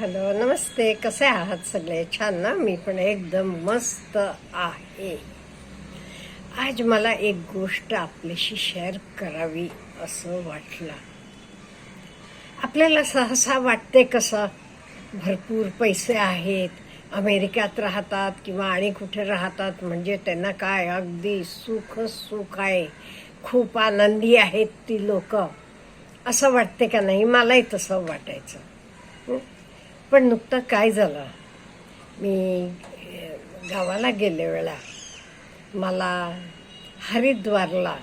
Hello नमस्ते. कसे आहात सगळे? छान ना? मी पण एकदम मस्त आहे. आज मला एक गोष्ट आपल्याशी शेअर करावी असं वाटलं. आपल्याला सहसा वाटते कसं? भरपूर पैसे आहेत. अमेरिकेत राहतात किंवा आणि कुठे राहतात म्हणजे त्यांना काय अगदी सुख सुख आहे. खूप आनंदी आहेत ती लोक. असं वाटते का नाही? मलाही तसं वाटायचं. पण नुकतं काय झालं? मी गावाला गेले वेळा मला हरिद्वारला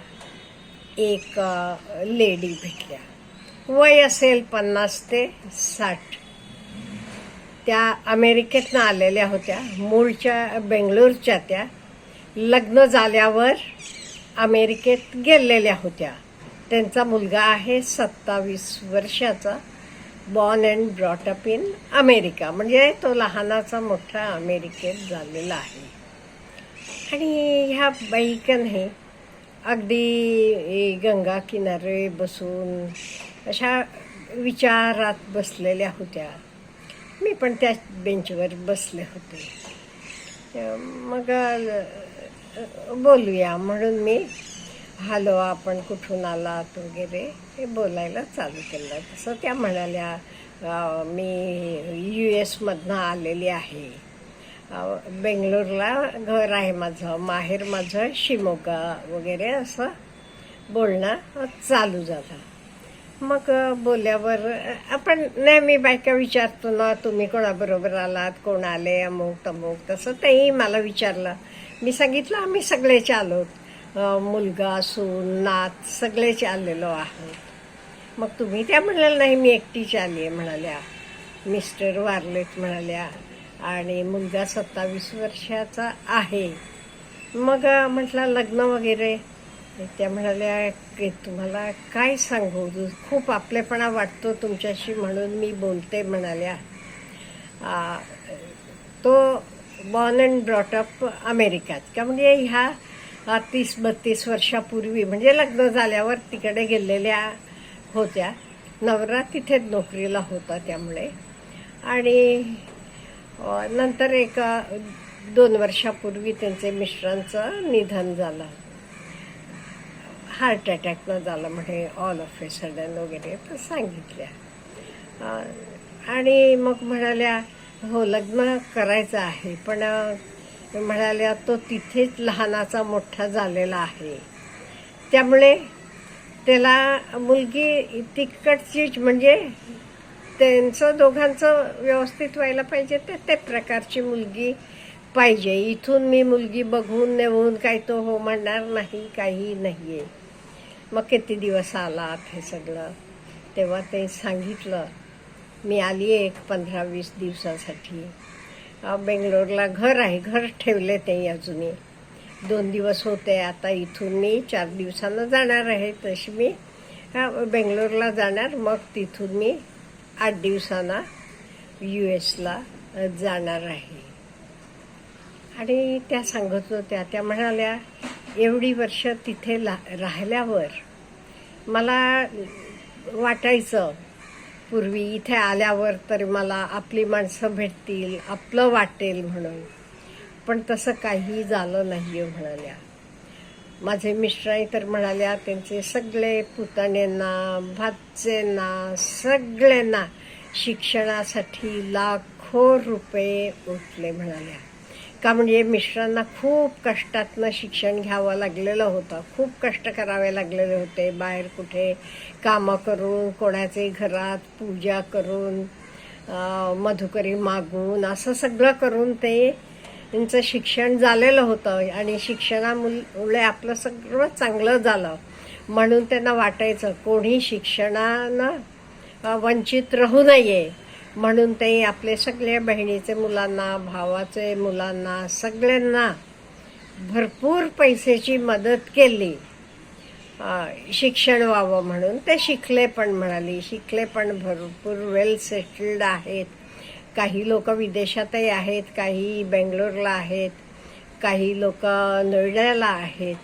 एक लेडी भेटल्या. वय असेल पन्नास ते साठ. त्या अमेरिकेतनं आलेल्या होत्या. मूळच्या बेंगलोरच्या त्या. लग्न झाल्यावर अमेरिकेत गेलेल्या होत्या. त्यांचा मुलगा आहे सत्तावीस वर्षाचा. Born and brought up in America म्हणजे तो लहानाचा मोठा अमेरिकेत झालेला आहे. आणि ह्या बाईकने अगदी गंगा किनारे बसून अशा विचारात बसलेल्या होत्या. मी पण त्या बेंचवर बसले होते. मग बोलूया. म्हणून मी हॅलो आपण कुठून आलात वगैरे? हे बोलायला चालू केलं. तसं त्या म्हणाल्या मी यू एसमधनं आलेली आहे. बेंगलोरला घर आहे माझं माहेर माझं शिमोगा वगैरे असं बोलणं चालू झालं. मग बोलल्यावर आपण नेहमी बायका विचारतो ना तुम्ही कोणाबरोबर आलात कोण आले अमुक तमुक तसं तेही मला विचारलं. मी सांगितलं आम्ही सगळेच आलो. मुलगा सून नात सगळेच आलेलो आहोत मग तुम्ही त्या म्हणाल नाही मी एकटीच आली आहे म्हणाल्या. मिस्टर वारलेत म्हणाल्या. आणि मुलगा सत्तावीस वर्षाचा आहे. मग म्हटलं लग्न वगैरे? त्या म्हणाल्या की तुम्हाला काय सांगू? खूप आपलेपणा वाटतो तुमच्याशी म्हणून मी बोलते म्हणाल्या. तो बॉर्न अँड ब्रॉटअप अमेरिकात. का म्हणजे ह्या हा तीस बत्तीस वर्षापूर्वी म्हणजे लग्न झाल्यावर तिकडे गेलेल्या होत्या. नवरा तिथेच नोकरीला होता त्यामुळे. आणि नंतर एक दोन वर्षापूर्वी त्यांचे मिस्टरांचं निधन झालं. हार्ट अटॅकनं झालं म्हणजे ऑल ऑफ ए सडन वगैरे तर सांगितल्या. आणि मग म्हणाल्या हो लग्न करायचं आहे पण म्हणाल्या तो तिथेच लहानाचा मोठा झालेला आहे. त्यामुळे त्याला मुलगी तिकडचीच म्हणजे त्यांचं दोघांचं व्यवस्थित व्हायला पाहिजे ते ते प्रकारची मुलगी पाहिजे. इथून मी मुलगी बघून नेऊन काय तो हो म्हणणार नाही काही नाही आहे मग किती दिवस आलात हे सगळं? तेव्हा ते सांगितलं मी आली आहे एक पंधरा वीस दिवसासाठी. बेंगलोरला घर आहे. घर ठेवले ते अजूनही. दोन दिवस होते आता इथून मी. चार दिवसानं जाणार आहे तशी मी बेंगलोरला जाणार. मग तिथून मी आठ दिवसांना यू एसला जाणार आहे. आणि त्या सांगत होत्या त्या म्हणाल्या एवढी वर्ष तिथे ला राहिल्यावर मला वाटायचं पूर्वी इथे आल्यावर तर मला आपली माणसं भेटतील आपलं वाटेल म्हणून. पण तसं काही झालं नाही आहे म्हणाल्या. माझे मिश्राई तर म्हणाल्या त्यांचे सगळे पुतण्यांना भातचेंना सगळ्यांना शिक्षणासाठी लाखो रुपये उठले म्हणाल्या. का म्हणजे मिस्टरांना खूप कष्टातनं शिक्षण घ्यावं लागलेलं होतं. खूप कष्ट करावे लागलेले होते. बाहेर कुठे कामं करून कोणाचे घरात पूजा करून मधुकरी मागून असं सगळं करून ते त्यांचं शिक्षण झालेलं होतं. आणि शिक्षणामुळे आपलं सगळं चांगलं झालं. म्हणून त्यांना वाटायचं कोणी शिक्षणानं वंचित राहू नये. म्हणून ते आपले सगळ्या बहिणीचे मुलांना भावाचे मुलांना सगळ्यांना भरपूर पैशाची मदत केली. शिक्षण व्हावं म्हणून. ते शिकले पण म्हणाली. शिकले पण भरपूर वेल सेटल्ड आहेत. काही लोक विदेशातही आहेत काही बेंगलोरला आहेत काही लोक नोएडाला आहेत.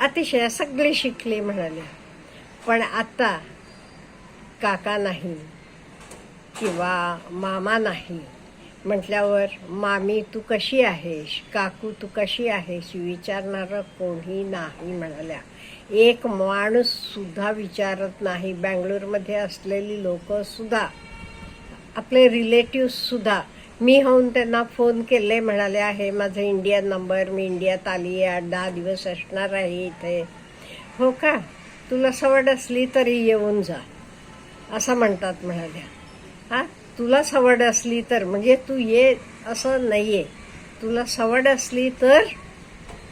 अतिशय सगळी शिकली म्हणाले. पण आता काका नाही. किंवा मामा नाही म्हटल्यावर मामी तू कशी आहेस? काकू तू कशी आहेस? विचारणारं कोणी नाही म्हणाल्या. एक माणूस सुद्धा विचारत नाही. बँगलोरमध्ये असलेली लोक सुद्धा आपले रिलेटिव्हसुद्धा मी होऊन त्यांना फोन केले म्हणाले आहे माझं इंडियन नंबर मी इंडियात आली आहे आठ दहा दिवस असणार आहे इथे. हो का? तुला सवड असली तरी येऊन जा असं म्हणतात म्हणाल्या. हा तुला सवड असली तर म्हणजे तू ये असं नाही आहे तुला सवड असली तर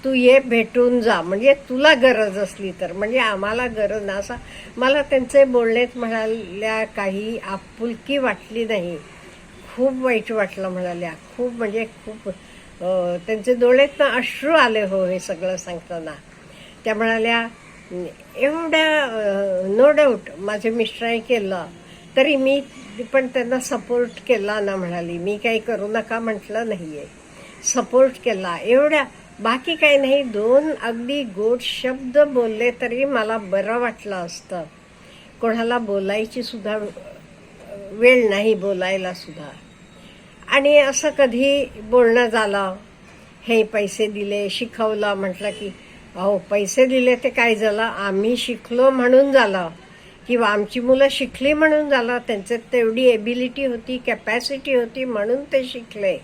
तू ये भेटून जा. म्हणजे तुला गरज असली तर म्हणजे आम्हाला गरज ना असा. मला त्यांचे बोलण्यात म्हणाल्या काही आपुलकी वाटली नाही. खूप वाईट वाटलं म्हणाल्या. खूप म्हणजे खूप त्यांचे त्यांचे डोळ्यातनं अश्रू आले हो हे सगळं सांगताना. त्या म्हणाल्या एवढ्या नो डाऊट माझे मिस्टरांनी केलं. तरी मी पण त्यांना सपोर्ट केला ना म्हणाली. मी काही करू नका म्हटलं नाही आहे सपोर्ट केला. एवढ्या बाकी काही नाही. दोन अगदी गोड शब्द बोलले तरी मला बरं वाटलं असतं. कोणाला बोलायची सुद्धा वेळ नाही बोलायला सुद्धा. आणि असं कधी बोलणं झालं हे पैसे दिले शिकवलं म्हटलं की अहो पैसे दिले ते काय झालं? आम्ही शिकलो म्हणून झालं. किंवा आमची मुलं शिकली म्हणून झालं त्यांच्यात तेवढी एबिलिटी होती कॅपॅसिटी होती म्हणून ते शिकले.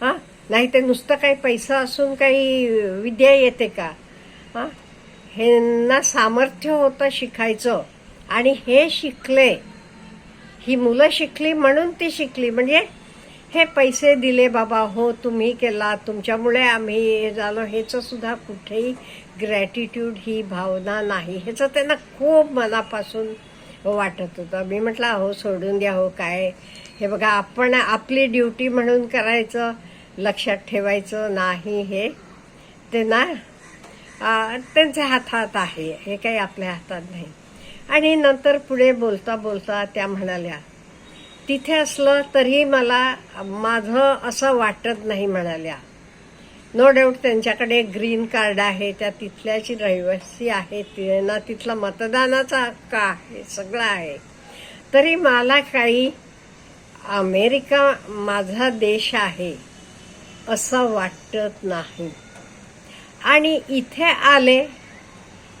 हां? नाही ते नुसतं काही पैसा असून काही विद्या येते का? हां? ह्यांना सामर्थ्य होतं शिकायचं. आणि हे शिकले. ही मुलं शिकली म्हणून ती शिकली. म्हणजे हे पैसे दिले बाबा हो तुम्ही केला तुमच्यामुळे आम्ही हे झालो ह्याचं सुद्धा कुठेही ग्रॅटिट्यूड ही भावना नाही ह्याचं त्यांना खूप मनापासून वाटत होतं. मी म्हटलं हो सोडून द्या हो काय? हे बघा आपण आपली ड्युटी म्हणून करायचं लक्षात ठेवायचं नाही हे. ते ना त्यांच्या हातात आहे हे काही आपल्या हातात नाही. आणि नंतर पुढे बोलता बोलता त्या म्हणाल्या तिथे असलं तरी मला माझं असं वाटत नाही म्हणाल्या. नो डाऊट त्यांच्याकडे ग्रीन कार्ड आहे त्या तिथल्याची रहिवासी आहे त्यांना तिथला मतदानाचा हक्क आहे सगळं आहे. तरी मला काही अमेरिका माझा देश आहे असं वाटत नाही. आणि इथे आले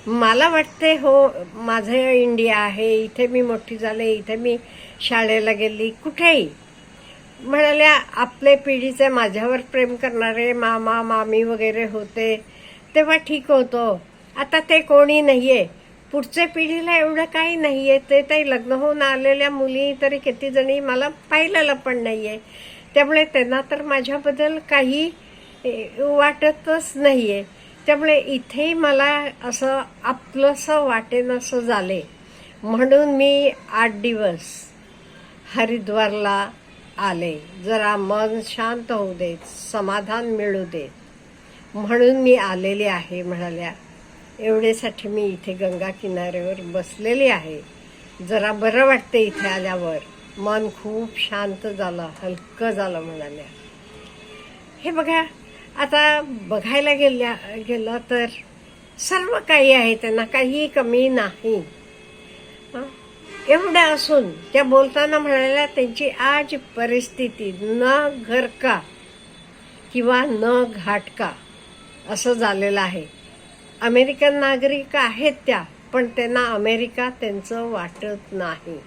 मला वाटते हो माझं इंडिया आहे इथे मी मोठी झाले इथे मी शाळेला गेली कुठेही. म्हणाल्या आपले पिढीचे माझ्यावर प्रेम करणारे मामा मामी वगैरे होते. तेव्हा ठीक होतं. आता ते कोणी नाहीये. पुढच्या पिढीला एवढं काही नाहीये. ते तरी लग्न होऊन आलेल्या मुली तरी किती जणी मला पाहिलेलं पण नाहीये. त्यामुळे त्यांना तर माझ्याबद्दल काही वाटतच वाटतच नाहीये. त्यामुळे इथेही मला असं आपलंसं वाटेनसं झाले. म्हणून मी आठ दिवस हरिद्वारला आले. जरा मन शांत होऊ देत समाधान मिळू देत म्हणून मी आलेली आहे म्हणाल्या. एवढेसाठी मी इथे गंगा किनाऱ्यावर बसलेली आहे. जरा बरं वाटते इथे आल्यावर. मन खूप शांत झालं हलकं झालं म्हणाल्या. हे बघा आता बघायला गेल्या गेलं तर सर्व काही आहे त्यांना काही कमी नाही. एवढं असून त्या बोलताना म्हणाल्या त्यांची आज परिस्थिती न घरका किंवा न घाटका असं झालेलं आहे. अमेरिकन नागरिक आहेत त्या पण त्यांना अमेरिका त्यांचं वाटत नाही.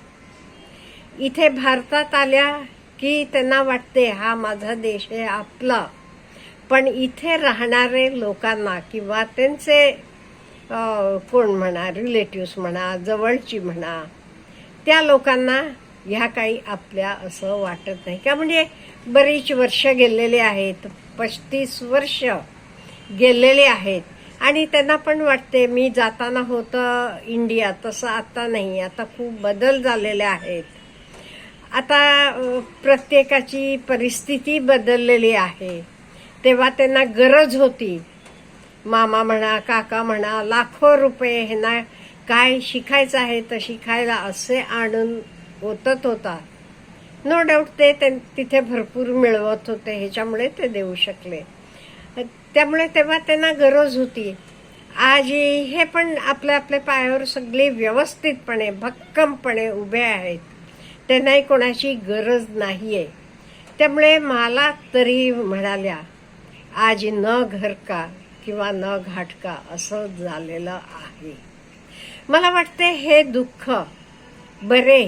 इथे भारतात आल्या की त्यांना वाटते हा माझा देश आहे आपला. पण इथे राहणारे लोकांना किंवा त्यांचे कोण म्हणा रिलेटिव्स म्हणा जवळची म्हणा त्या लोकांना ह्या काही आपल्या असं वाटत नाही. का म्हणजे बरीच वर्ष गेलेले आहेत पस्तीस वर्ष गेलेले आहेत. आणि त्यांना पण वाटते मी जाताना होतं इंडिया तसं आता नाही आता खूप बदल झालेले आहेत. आता प्रत्येकाची परिस्थिती बदललेली आहे. तेव्हा त्यांना गरज होती. मामा म्हणा काका म्हणा लाखो रुपये ह्यांना काय शिकायचं आहे तर शिकायला असे आणून ओतत होता. नो डाऊट ते त्यां- तिथे भरपूर मिळवत होते ह्याच्यामुळे ते देऊ शकले. त्यामुळे तेव्हा त्यांना गरज होती. आज हे पण आपल्या आपल्या पायावर सगळे व्यवस्थितपणे भक्कमपणे उभे आहेत. त्यांनाही कोणाची गरज नाही आहे त्यामुळे मला तरी म्हणाल्या आज न घर का किंवा न घाटका असं झालेलं आहे. मला वाटते हे दुःख बरे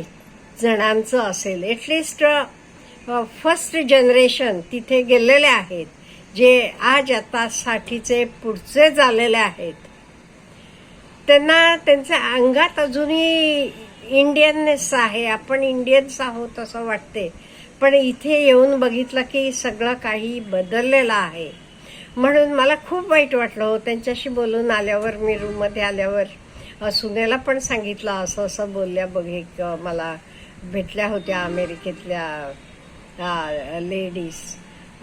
जणांचं असेल. एटलिस्ट फर्स्ट जनरेशन तिथे गेलेले आहेत जे आज आता साठीचे पुढचे झालेले आहेत. त्यांना त्यांच्या अंगात अजूनही इंडियननेस आहे. आपण इंडियन्स आहोत असं वाटते पण इथे येऊन बघितलं की सगळं काही बदललेलं आहे. म्हणून मला खूप वाईट वाटलं हो त्यांच्याशी बोलून आल्यावर मी रूममध्ये आल्यावर. सुनेला पण सांगितलं असं असं बोलल्या बघ एक मला भेटल्या होत्या अमेरिकेतल्या लेडीज.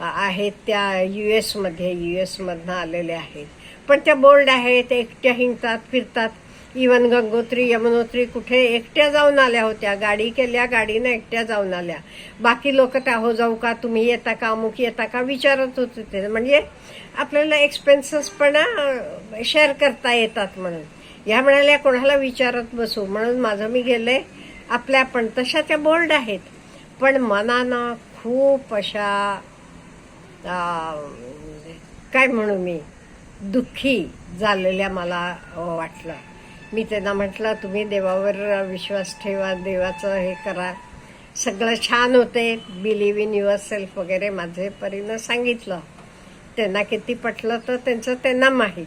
आहेत त्या यू एसमध्ये यू एसमधनं आलेल्या आहेत. पण त्या बोल्ड आहेत एकट्या हिंडतात फिरतात. इवन गंगोत्री यमुनोत्री कुठे एकट्या जाऊन आल्या होत्या. गाडी केल्या गाडीनं एकट्या जाऊन आल्या. बाकी लोक त्या हो जाऊ का तुम्ही येता का अमुक येता का विचारत होते ते. म्हणजे आपल्याला एक्सपेन्सेस पण शेअर करता येतात म्हणून. या म्हणाल्या कोणाला विचारत बसू? म्हणून माझं मी गेले. आपल्या पण तशा त्या बोल्ड आहेत. पण मनानं खूप अशा काय म्हणू मी दुःखी झालेल्या मला वाटलं. मी त्यांना म्हटलं तुम्ही देवावर विश्वास ठेवा देवाचं हे करा. सगळं छान होते. बिलीव्ह इन युअर सेल्फ वगैरे माझे परीनं सांगितलं. त्यांना किती पटलं तर त्यांचं त्यांना माहीत.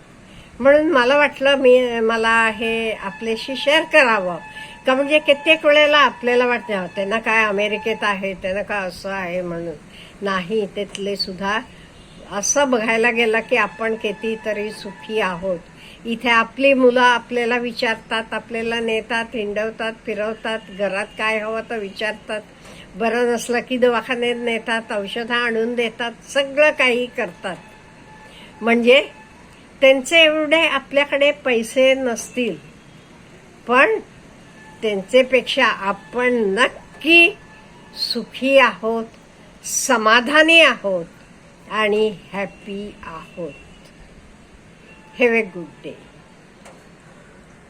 म्हणून मला वाटलं मी मला हे आपल्याशी शेअर करावं. का म्हणजे कित्येक वेळेला आपल्याला वाटतं त्यांना काय अमेरिकेत आहे त्यांना काय असं आहे म्हणून. नाही तिथले सुद्धा असं बघायला गेलं की आपण कितीतरी सुखी आहोत. इथे आपली मुलं आपल्याला विचारतात आपल्याला नेतात हिंडवतात फिरवतात घरात काय हवं तर विचारतात. बरं नसलं की दवाखान्यात नेतात औषधं आणून देतात सगळं काही करतात. म्हणजे त्यांचे एवढे आपल्याकडे पैसे नसतील. पण त्यांचेपेक्षा आपण नक्की सुखी आहोत समाधानी आहोत आणि हॅपी आहोत. Have a good day